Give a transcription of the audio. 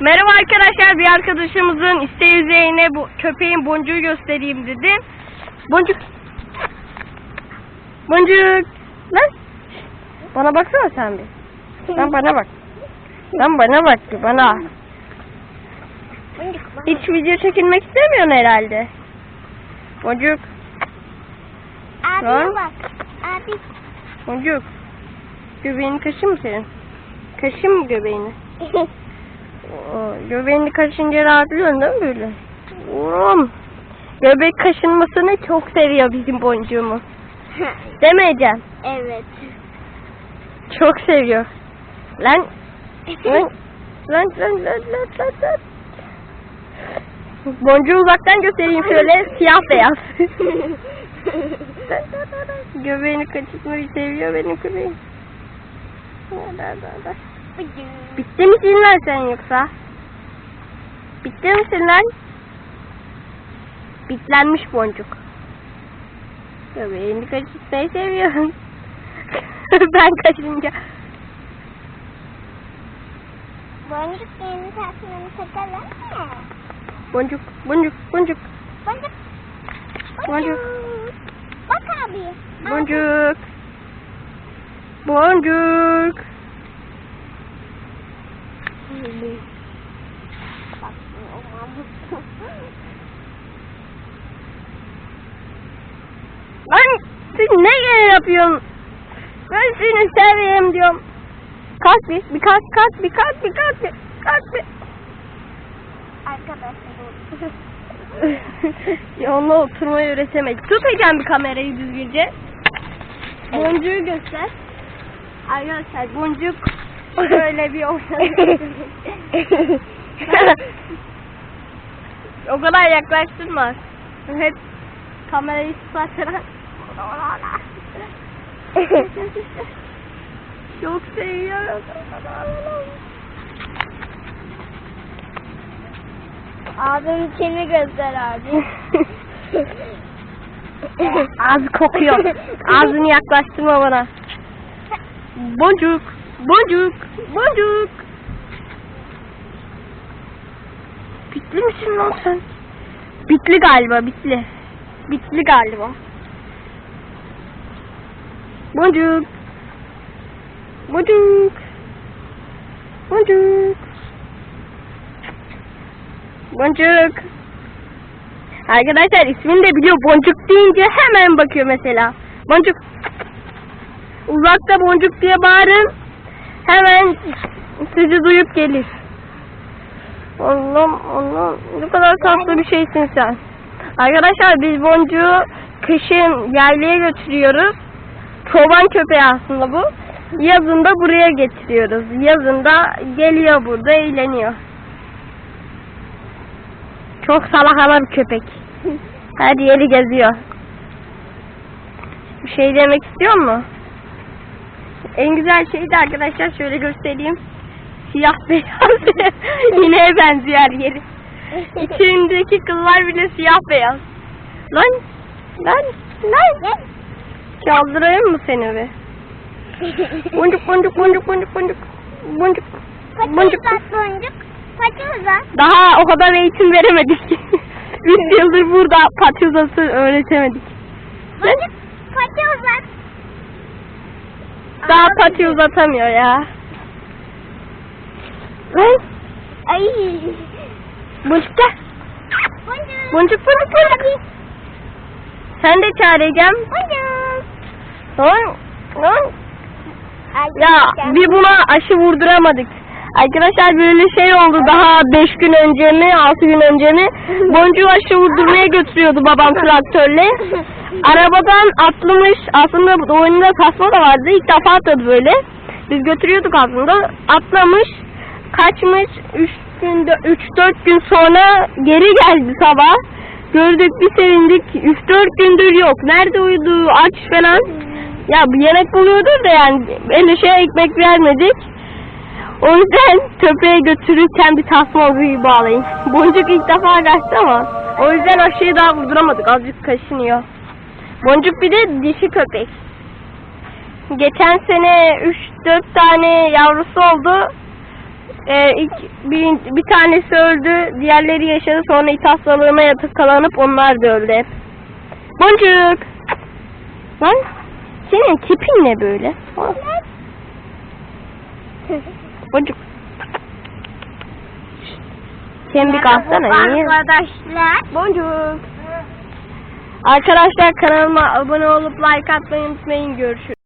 Merhaba arkadaşlar bir arkadaşımızın isteği üzerine bu köpeğin boncuğu göstereyim dedi. Boncuk. Boncuk. Lan. Bana baksana sen bir. Lan bana bak. Lan bana bak bir bana. Hiç video çekilmek istemiyorsun herhalde. Boncuk. Lan. bak. Abi. Boncuk. Göbeğini kaşı mı senin? Kaşı mı göbeğini? Göbeğini kaşınca rahatlıyorsun değil mi böyle? Oğlum. Göbek kaşınmasını çok seviyor bizim boncuğumuz. Demeyeceğim. evet. Çok seviyor. Lan. Lan. Lan lan lan lan lan lan. Boncuğu uzaktan göstereyim şöyle siyah beyaz. Göbeğini kaçırmayı seviyor benim köpeğim. Da, da, da. Bitti misin lan sen yoksa? Bitti misin lan? Bitlenmiş boncuk. Göbeğini kaçırmayı seviyorum. ben kaçınca. Boncuk yeni tatlını takalım mı? Boncuk, boncuk, boncuk, Boncuk. Boncuk. Bak abi. boncuk. Boncuk. Bak, Lan sen ne gene yapıyorsun? Ben seni seveyim diyorum. Kalk bir, bir kalk, kalk bir, kalk bir, kalk bir, kalk bir. Arkadaşlar. ya onunla oturmayı öğretemedik. Tutacağım bir kamerayı düzgünce. Boncuğu göster. Arkadaşlar boncuk şöyle bir ortada. o kadar yaklaştırma. Hep kamerayı tutarsan. Çok seviyorum. Abim içini göster abi. Az kokuyor. Ağzını yaklaştırma bana. Boncuk, boncuk, boncuk. Bitli misin lan sen? Bitli galiba, bitli. Bitli galiba. Boncuk. Boncuk. Boncuk. Boncuk. Arkadaşlar ismini de biliyor. Boncuk deyince hemen bakıyor mesela. Boncuk. Uzakta boncuk diye bağırın. Hemen sizi duyup gelir. Allah'ım Allah'ım ne kadar tatlı bir şeysin sen. Arkadaşlar biz boncuğu kışın yaylaya götürüyoruz. Çoban köpeği aslında bu. Yazın da buraya getiriyoruz. Yazın da geliyor burada eğleniyor. Çok salakalı bir köpek. Her yeri geziyor. Bir şey demek istiyor mu? En güzel şey de arkadaşlar şöyle göstereyim. Siyah beyaz. İneğe benziyor her yeri. İçindeki kıllar bile siyah beyaz. Lan! Lan! Lan! Çaldırayım mı seni be? Boncuk boncuk boncuk boncuk boncuk. Boncuk. Boncuk. boncuk. Daha o kadar eğitim veremedik. Üç yıldır burada pati uzası öğretemedik. Boncuk. Uzat. Daha Abi. pati uzatamıyor ya. Lan Ay. boncuk gel. Boncuk boncuk. Sen de çağıracağım. Boncuk. Lan lan. Ya bir buna aşı vurduramadık. Arkadaşlar böyle şey oldu daha 5 gün önce mi 6 gün önce mi boncuğu aşı vurdurmaya götürüyordu babam traktörle. Arabadan atlamış aslında oyunda tasma da vardı ilk defa atladı böyle. Biz götürüyorduk aslında atlamış kaçmış 3 günde 3-4 gün sonra geri geldi sabah. Gördük bir sevindik 3-4 gündür yok. Nerede uyudu aç falan. Ya bir yemek buluyordur da yani öyle şey ekmek vermedik. O yüzden köpeğe götürürken bir tasma gibi bağlayın. Boncuk ilk defa kaçtı ama. O yüzden aşıyı daha vurduramadık. Azıcık kaşınıyor. Boncuk bir de dişi köpek. Geçen sene 3-4 tane yavrusu oldu. Ee, ilk bir, bir tanesi öldü, diğerleri yaşadı. Sonra it hastalığına yatıp kalanıp onlar da öldü hep. Boncuk. Lan senin tipin ne böyle? Ha, Boncuk. Sen bir kalksana niye? Arkadaşlar. Boncuk. Arkadaşlar kanalıma abone olup like atmayı unutmayın. Görüşürüz.